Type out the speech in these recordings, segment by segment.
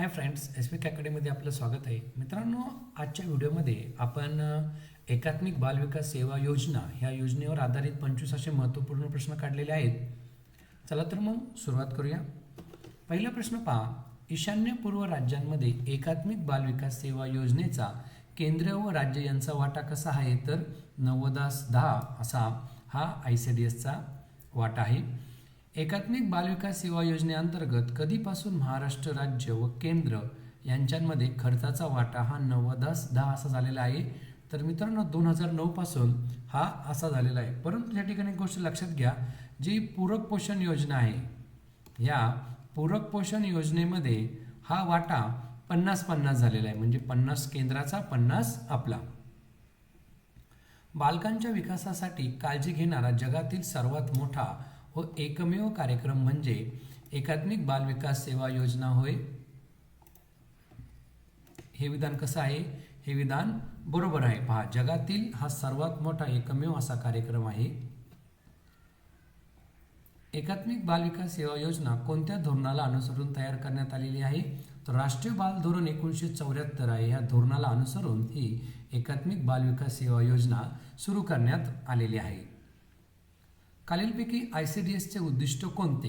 हाय friends S P अकॅडमीमध्ये आपलं स्वागत आहे. मित्रांनो आजच्या व्हिडिओमध्ये आपण एकात्मिक बालविकास सेवा योजना ह्या योजनेवर आधारित पंचवीस असे महत्त्वपूर्ण प्रश्न काढलेले आहेत. चला तर मग सुरुवात करूया. पहिला प्रश्न पहा. ईशान्य पूर्व राज्यांमध्ये एकात्मिक बालविकास सेवा योजनेचा केंद्र व राज्य यांचा वाटा कसा आहे? तर नव्वदास दहा असा हा आय सी डी एसचा वाटा आहे. एकात्मिक बालविकास सेवा योजनेअंतर्गत कधीपासून महाराष्ट्र राज्य व केंद्र यांच्यामध्ये खर्चाचा वाटा हा नव्वदास दहा असा झालेला आहे. तर मित्रांनो दोन हजार नऊ पासून हा असा झालेला आहे. परंतु या ठिकाणी गोष्ट लक्षात घ्या जी पूरक पोषण योजना आहे या पूरक पोषण योजनेमध्ये हा वाटा पन्नास पन्नास झालेला आहे. म्हणजे पन्नास केंद्राचा पन्नास आपला. बालकांच्या विकासासाठी काळजी घेणारा जगातील सर्वात मोठा व एकमेव कार्यक्रम म्हणजे एकात्मिक बालविकास सेवा योजना होय. हे विधान कसं आहे? हे विधान बरोबर आहे. पहा जगातील हा सर्वात मोठा एकमेव असा कार्यक्रम आहे. एकात्मिक बाल विकास सेवा योजना कोणत्या धोरणाला अनुसरून तयार करण्यात आलेली आहे? तर राष्ट्रीय बाल धोरण एकोणीसशे चौऱ्याहत्तर आहे. या धोरणाला अनुसरून ही एकात्मिक बाल विकास सेवा योजना सुरू करण्यात आलेली आहे. खालीलपैकी आय सी डी एसचे उद्दिष्ट कोणते?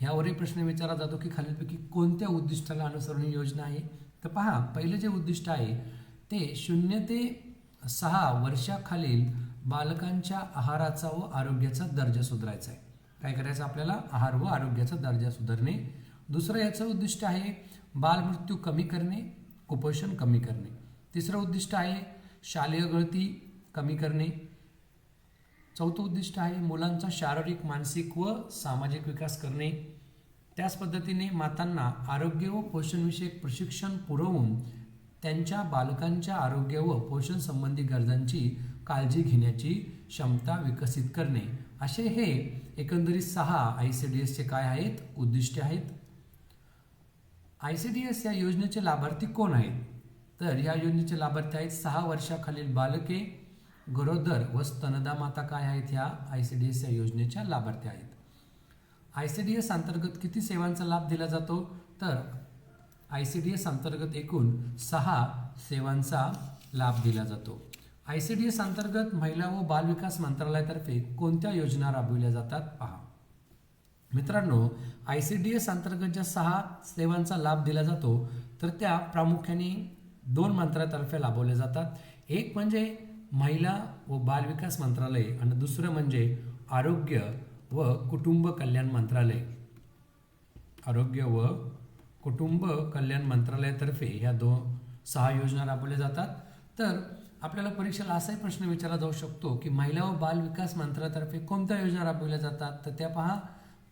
ह्यावरही प्रश्न विचारला जातो की खालीलपैकी कोणत्या उद्दिष्टाला अनुसरून योजना आहे? तर पहा पहिलं जे उद्दिष्ट आहे ते शून्य ते सहा वर्षाखालील बालकांच्या आहाराचा व आरोग्याचा दर्जा सुधारायचा आहे. काय करायचं आपल्याला? आहार व आरोग्याचा दर्जा सुधारणे. दुसरं याचं उद्दिष्ट आहे बालमृत्यू कमी करणे कुपोषण कमी करणे. तिसरं उद्दिष्ट आहे शालेय गळती कमी करणे. चौथं उद्दिष्ट आहे मुलांचा शारीरिक मानसिक व सामाजिक विकास करणे. त्याच पद्धतीने मातांना आरोग्य व पोषणविषयक प्रशिक्षण पुरवून त्यांच्या बालकांच्या आरोग्य व पोषण संबंधी गरजांची काळजी घेण्याची क्षमता विकसित करणे. असे हे एकंदरीत सहा आय सी डी एसचे काय आहेत? उद्दिष्टे आहेत. आय सी डी एस या योजनेचे लाभार्थी कोण आहेत? तर या योजनेचे लाभार्थी आहेत सहा वर्षाखालील बालके गरोदर व स्तनदा माता काय आहेत ह्या आय सी डी एस या योजनेच्या लाभार्थी आहेत. आय सी डी एस अंतर्गत किती सेवांचा लाभ दिला जातो? तर आय सी डी एस अंतर्गत एकूण सहा सेवांचा लाभ दिला जातो. आय सी डी एस अंतर्गत महिला व बालविकास मंत्रालयातर्फे कोणत्या योजना राबविल्या जातात? पहा. मित्रांनो आय सी डी एस अंतर्गत ज्या सहा सेवांचा लाभ दिला जातो तर त्या प्रामुख्याने दोन मंत्रालयातर्फे राबवल्या जातात. एक म्हणजे महिला व बालविकास मंत्रालय आणि दुसरं म्हणजे आरोग्य व कुटुंब कल्याण मंत्रालय. आरोग्य व कुटुंब कल्याण मंत्रालयातर्फे ह्या दोन सहा योजना राबवल्या जातात. तर आपल्याला परीक्षेला असाही प्रश्न विचारला जाऊ शकतो की महिला व बाल विकास मंत्रालयातर्फे कोणत्या योजना राबवल्या जातात? तर त्या पहा.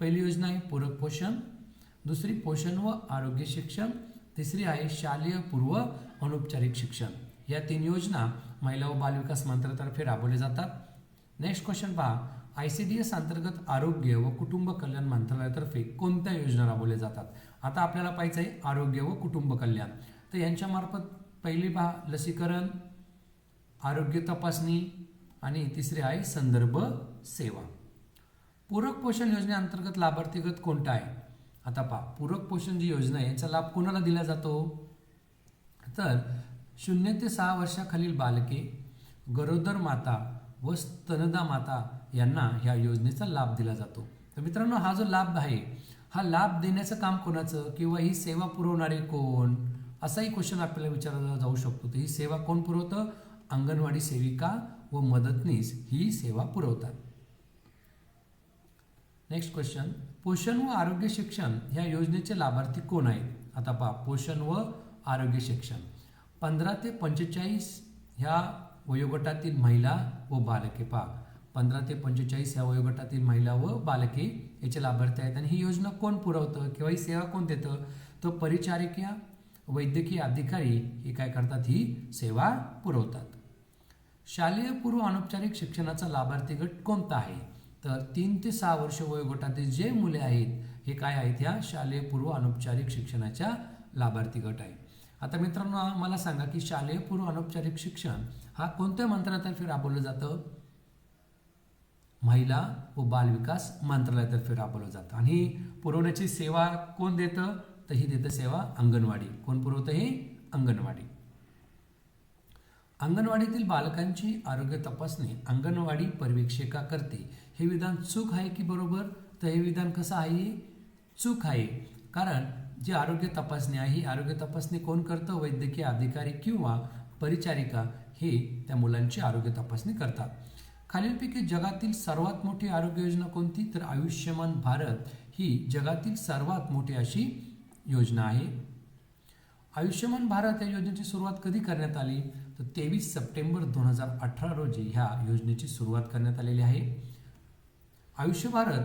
पहिली योजना आहे पूरक पोषण दुसरी पोषण व आरोग्य शिक्षण तिसरी आहे शालेय पूर्व अनौपचारिक शिक्षण. या तीन योजना महिला व बाल विकास मंत्रालयातर्फे राबवले जातात. नेक्स्ट क्वेश्चन पहा. आय सी डी एस अंतर्गत आरोग्य व कुटुंब कल्याण मंत्रालयातर्फे कोणत्या योजना राबवल्या जातात? आता आपल्याला पाहिजे आहे आरोग्य व कुटुंब कल्याण. तर यांच्यामार्फत पहिली पहा लसीकरण आरोग्य तपासणी आणि तिसरी आहे संदर्भ सेवा. पूरक पोषण योजनेअंतर्गत लाभार्थीगत कोणता आहे? आता पहा पूरक पोषण जी योजना आहे याचा लाभ कोणाला दिला जातो? तर शून्य ते सहा वर्षाखालील बालके गरोदर माता व स्तनदा माता यांना ह्या योजनेचा लाभ दिला जातो. तर मित्रांनो हा जो लाभ आहे हा लाभ देण्याचं काम कोणाचं? किंवा ही सेवा पुरवणारे कोण? असाही क्वेश्चन आपल्याला विचारला जाऊ शकतो. तर ही सेवा कोण पुरवतं? अंगणवाडी सेविका व मदतनीस ही सेवा पुरवतात. नेक्स्ट क्वेश्चन पोषण व आरोग्य शिक्षण ह्या योजनेचे लाभार्थी कोण आहेत? आता पहा पोषण व आरोग्य शिक्षण. पंधरा ते पंचेचाळीस ह्या वयोगटातील महिला व बालके पहा. पंधरा ते पंचेचाळीस ह्या वयोगटातील महिला व बालके याचे लाभार्थी आहेत. आणि ही योजना कोण पुरवतं किंवा ही सेवा कोण देतं? तर परिचारिका वैद्यकीय अधिकारी हे काय करतात? ही सेवा पुरवतात. शालेय पूर्व अनौपचारिक शिक्षणाचा लाभार्थी गट कोणता आहे? तर तीन ते सहा वर्ष वयोगटातील जे मुले आहेत हे काय आहेत? ह्या शालेय पूर्व अनौपचारिक शिक्षणाच्या लाभार्थी गट आहे आता मित्रांनो मला सांगा की शालेय पूर्व अनौपचारिक शिक्षण हा कोणत्या मंत्रालयातर्फे राबवलं जातं? महिला व बालविकास मंत्रालयातर्फे राबवलं जातं. आणि ही पुरवण्याची सेवा कोण देतं? तर ही देतं सेवा अंगणवाडी. कोण पुरवतं हे? अंगणवाडी. अंगणवाडीतील बालकांची आरोग्य तपासणी अंगणवाडी पर्यवेक्षिका करते. हे विधान चूक आहे की बरोबर? तर हे विधान कसं आहे? चूक आहे. कारण जी आरोग्य तपासणी आहे ही आरोग्य तपासणी कोण करतं? वैद्यकीय अधिकारी किंवा परिचारिका हे त्या मुलांची आरोग्य तपासणी करतात. खालीलपैकी जगातील सर्वात मोठी आरोग्य योजना कोणती? तर आयुष्यमान भारत ही जगातील सर्वात मोठी अशी योजना आहे. आयुष्यमान भारत या योजनेची सुरुवात कधी करण्यात आली? तर तेवीस सप्टेंबर दोन हजार अठरा रोजी ह्या योजनेची सुरुवात करण्यात आलेली आहे. आयुष्य भारत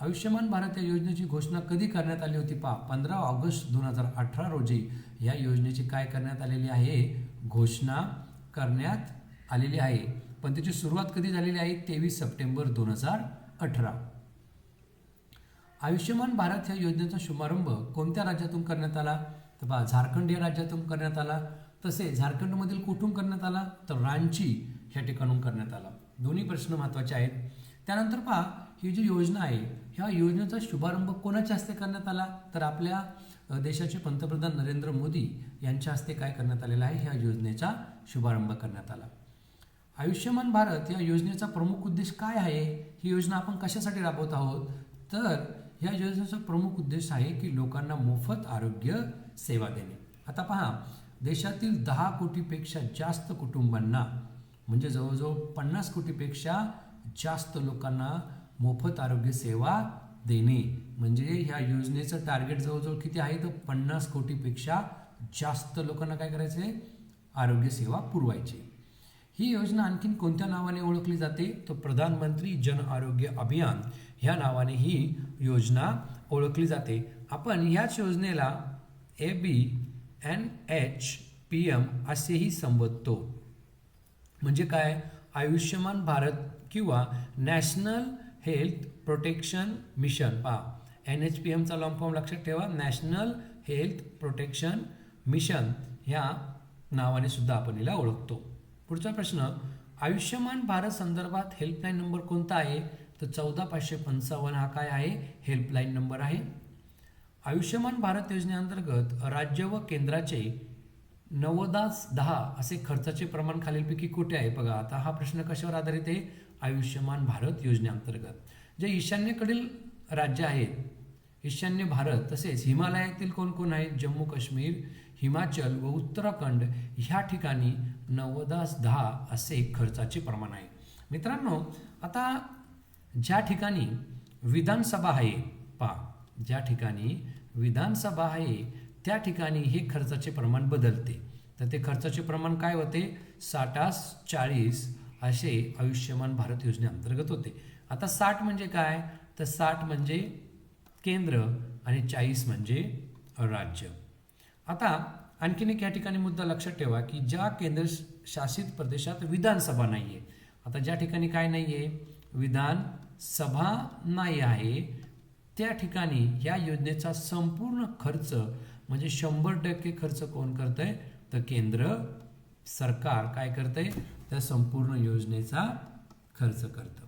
आयुष्यमान भारत या योजनेची घोषणा कधी करण्यात आली होती पहा पंधरा ऑगस्ट दोन हजार अठरा रोजी या योजनेची काय करण्यात आलेली आहे? घोषणा करण्यात आलेली आहे. पण त्याची सुरुवात कधी झालेली आहे? तेवीस सप्टेंबर दोन हजार अठरा. आयुष्यमान भारत या योजनेचा शुभारंभ कोणत्या राज्यातून करण्यात आला? तर पहा झारखंड या राज्यातून करण्यात आला. तसे झारखंडमधील कुठून करण्यात आला? तर रांची ह्या ठिकाणून करण्यात आला. दोन्ही प्रश्न महत्त्वाचे आहेत. त्यानंतर पहा ही जी योजना आहे ह्या योजनेचा शुभारंभ कोणाच्या हस्ते करण्यात आला? तर आपल्या देशाचे पंतप्रधान नरेंद्र मोदी यांच्या हस्ते काय करण्यात आलेला आहे? ह्या योजनेचा शुभारंभ करण्यात आला. आयुष्यमान भारत या योजनेचा प्रमुख उद्देश काय आहे? ही योजना आपण कशासाठी राबवत आहोत? तर या योजनेचा प्रमुख उद्देश आहे की लोकांना मोफत आरोग्य सेवा देणे. आता पहा देशातील दहा कोटीपेक्षा जास्त कुटुंबांना म्हणजे जवळजवळ पन्नास कोटीपेक्षा जास्त लोकांना मोफत आरोग्य सेवा देणे. म्हणजे ह्या योजनेचं टार्गेट जवळजवळ किती आहे? तर पन्नास कोटीपेक्षा जास्त लोकांना काय करायचं आहे आरोग्य सेवा पुरवायची. ही योजना आणखीन कोणत्या नावाने ओळखली जाते? तर प्रधानमंत्री जन आरोग्य अभियान ह्या नावाने ही योजना ओळखली जाते. आपण ह्याच योजनेला A B N H P M असेही संबोधतो. म्हणजे काय? आयुष्यमान भारत किंवा नॅशनल हेल्थ प्रोटेक्शन मिशन. पहा एन एच पी एमचा लॉंग फॉर्म लक्षात ठेवा. नॅशनल हेल्थ प्रोटेक्शन मिशन ह्या नावाने सुद्धा आपण हिला ओळखतो. पुढचा प्रश्न आयुष्यमान भारत संदर्भात हेल्पलाईन नंबर कोणता आहे? तर चौदा पाचशे पंचावन्न हा काय आहे? हेल्पलाईन नंबर आहे. आयुष्यमान भारत योजनेअंतर्गत राज्य व केंद्राचे नव्वदाच दहा असे खर्चाचे प्रमाण खालीलपैकी कुठे आहे? बघा आता हा प्रश्न कशावर आधारित आहे? आयुष्यमान भारत योजनेअंतर्गत. जे ईशान्येकडील राज्य आहेत ईशान्य भारत तसेच हिमालयातील कोण कोण आहेत? जम्मू काश्मीर हिमाचल व उत्तराखंड ह्या ठिकाणी नव्वदास दहा असे खर्चाचे प्रमाण आहे. मित्रांनो आता ज्या ठिकाणी विधानसभा आहे पहा ज्या ठिकाणी विधानसभा आहे त्या ठिकाणी हे खर्चाचे प्रमाण बदलते. तर ते खर्चाचे प्रमाण काय होते? साठास चाळीस असे आयुष्यमान भारत योजनेअंतर्गत होते. आता साठ म्हणजे काय? तर साठ म्हणजे केंद्र आणि चाळीस म्हणजे राज्य. आता आणखीन एक या ठिकाणी मुद्दा लक्षात ठेवा की ज्या केंद्र शासित प्रदेशात विधानसभा नाही आहे आता ज्या ठिकाणी काय नाही आहे विधानसभा नाही आहे. त्या ठिकाणी या योजनेचा संपूर्ण खर्च म्हणजे शंभर टक्के खर्च कोण करत आहे तर केंद्र सरकार काय करतंय? त्या संपूर्ण योजनेचा खर्च करतं.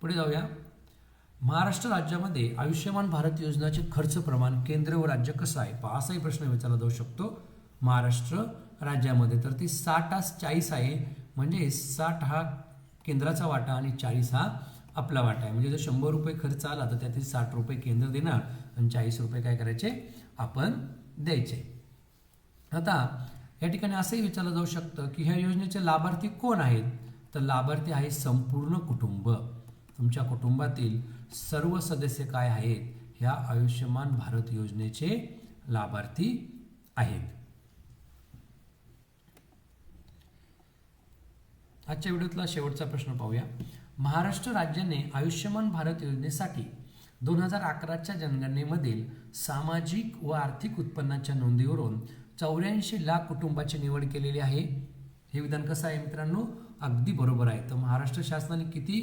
पुढे जाऊया. महाराष्ट्र राज्यामध्ये आयुष्यमान भारत योजनाचे खर्च प्रमाण केंद्र व राज्य कसं आहे? पहा असाही प्रश्न विचारला जाऊ शकतो. महाराष्ट्र राज्यामध्ये तर ती साठास चाळीस आहे. म्हणजे साठ हा केंद्राचा वाटा आणि चाळीस हा आपला वाटा आहे. म्हणजे जर शंभर रुपये खर्च आला तर त्यातील साठ रुपये केंद्र देणार आणि चाळीस रुपये काय करायचे? आपण द्यायचे. आता या ठिकाणी असंही विचारलं जाऊ शकतं की ह्या योजनेचे लाभार्थी कोण आहेत? तर लाभार्थी आहे संपूर्ण कुटुंब. तुमच्या कुटुंबातील सर्व सदस्य काय आहेत? ह्या आयुष्यमान भारत योजनेचे लाभार्थी आहेत. आजच्या व्हिडिओतला शेवटचा प्रश्न पाहूया. महाराष्ट्र राज्याने आयुष्यमान भारत योजनेसाठी दोन हजार अकराच्या जनगणनेमधील सामाजिक व आर्थिक उत्पन्नाच्या नोंदीवरून चौऱ्याऐंशी लाख कुटुंबाची निवड केलेली आहे. हे विधान कसं आहे मित्रांनो? अगदी बरोबर आहे. तर महाराष्ट्र शासनाने किती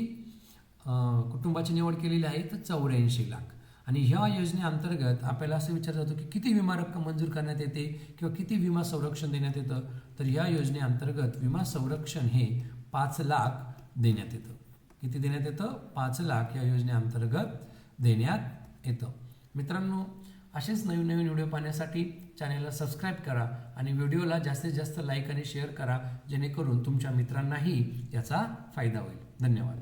कुटुंबाची निवड केलेली आहे? तर चौऱ्याऐंशी लाख. आणि ह्या योजनेअंतर्गत आपल्याला असं विचारलं जातो की किती विमा रक्कम मंजूर करण्यात येते किंवा किती विमा संरक्षण देण्यात येतं? तर ह्या योजनेअंतर्गत विमा संरक्षण हे पाच लाख देण्यात येतं. किती देण्यात येतं? पाच लाख या योजनेअंतर्गत देण्यात येतं. मित्रांनो असेच नवीन नवीन व्हिडिओ पाहण्यासाठी चॅनेलला सबस्क्राईब करा आणि व्हिडिओला जास्तीत जास्त लाईक आणि शेअर करा जेणेकरून तुमच्या मित्रांनाही याचा फायदा होईल. धन्यवाद.